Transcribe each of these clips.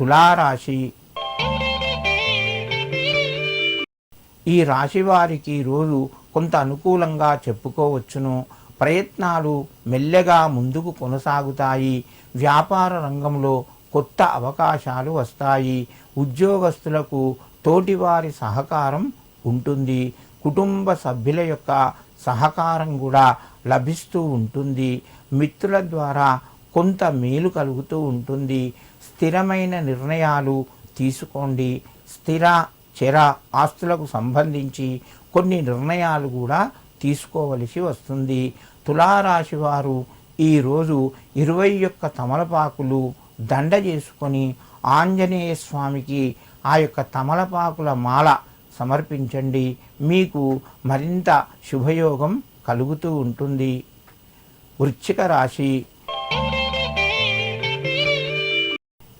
తులారాశి. ఈ రాశి వారికి రోజు కొంత అనుకూలంగా చెప్పుకోవచ్చును. ప్రయత్నాలు మెల్లగా ముందుకు కొనసాగుతాయి. వ్యాపార రంగంలో కొత్త అవకాశాలు వస్తాయి. ఉద్యోగస్తులకు తోటివారి సహకారం ఉంటుంది. కుటుంబ సభ్యుల యొక్క సహకారం కూడా లభిస్తూ ఉంటుంది. మిత్రుల ద్వారా కొంత మేలు కలుగుతూ ఉంటుంది. స్థిరమైన నిర్ణయాలు తీసుకోండి. స్థిర చెర ఆస్తులకు సంబంధించి కొన్ని నిర్ణయాలు కూడా తీసుకోవలసి వస్తుంది. తులారాశి వారు ఈరోజు ఇరవై యొక్క తమలపాకులు దండ చేసుకొని ఆంజనేయ స్వామికి ఆ యొక్క తమలపాకుల మాల సమర్పించండి. మీకు మరింత శుభయోగం కలుగుతూ ఉంటుంది. వృశ్చిక రాశి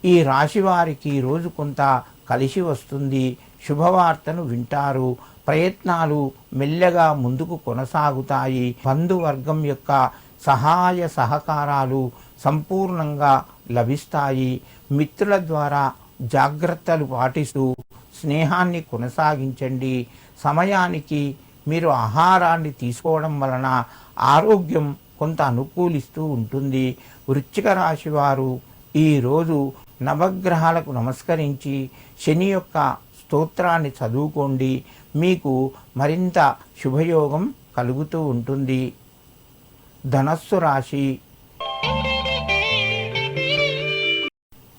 ఈ రాశి వారికి రోజు కొంత కలిసి వస్తుంది. శుభవార్తను వింటారు. ప్రయత్నాలు మెల్లగా ముందుకు కొనసాగుతాయి. బంధువర్గం యొక్క సహాయ సహకారాలు సంపూర్ణంగా లభిస్తాయి. మిత్రుల ద్వారా జాగ్రత్తలు పాటిస్తూ స్నేహాన్ని కొనసాగించండి. సమయానికి మీరు ఆహారాన్ని తీసుకోవడం వలన ఆరోగ్యం కొంత అనుకూలిస్తూ ఉంటుంది. వృశ్చిక రాశి వారు ఈరోజు నవగ్రహాలకు నమస్కరించి శని యొక్క స్తోత్రాన్ని చదువుకోండి. మీకు మరింత శుభయోగం కలుగుతూ ఉంటుంది. ధనస్సు రాశి.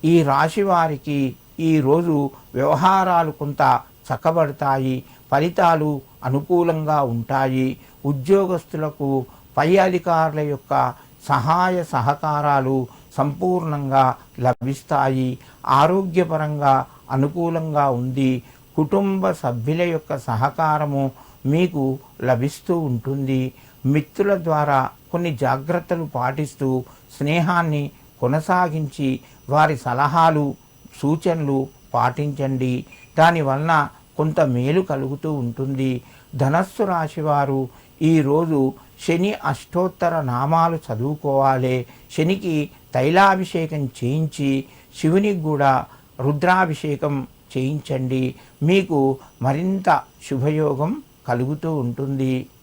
ఈ రాశి వారికి ఈరోజు వ్యవహారాలు కొంత చక్కబడతాయి. ఫలితాలు అనుకూలంగా ఉంటాయి. ఉద్యోగస్తులకు పై అధికారుల యొక్క సహాయ సహకారాలు సంపూర్ణంగా లభిస్తాయి ఆరోగ్యపరంగా అనుకూలంగా ఉంది. కుటుంబ సభ్యుల యొక్క సహకారము మీకు లభిస్తూ ఉంటుంది. మిత్రుల ద్వారా కొన్ని జాగ్రత్తలు పాటిస్తూ స్నేహాన్ని కొనసాగించి వారి సలహాలు సూచనలు పాటించండి. దానివలన కొంత మేలు కలుగుతూ ఉంటుంది. ధనస్సు రాశివారు ఈరోజు శని అష్టోత్తర నామాలు చదువుకోవాలి. శనికి తైలాభిషేకం చేయించి శివునికి కూడా రుద్రాభిషేకం చేయించండి. మీకు మరింత శుభయోగం కలుగుతూ ఉంటుంది.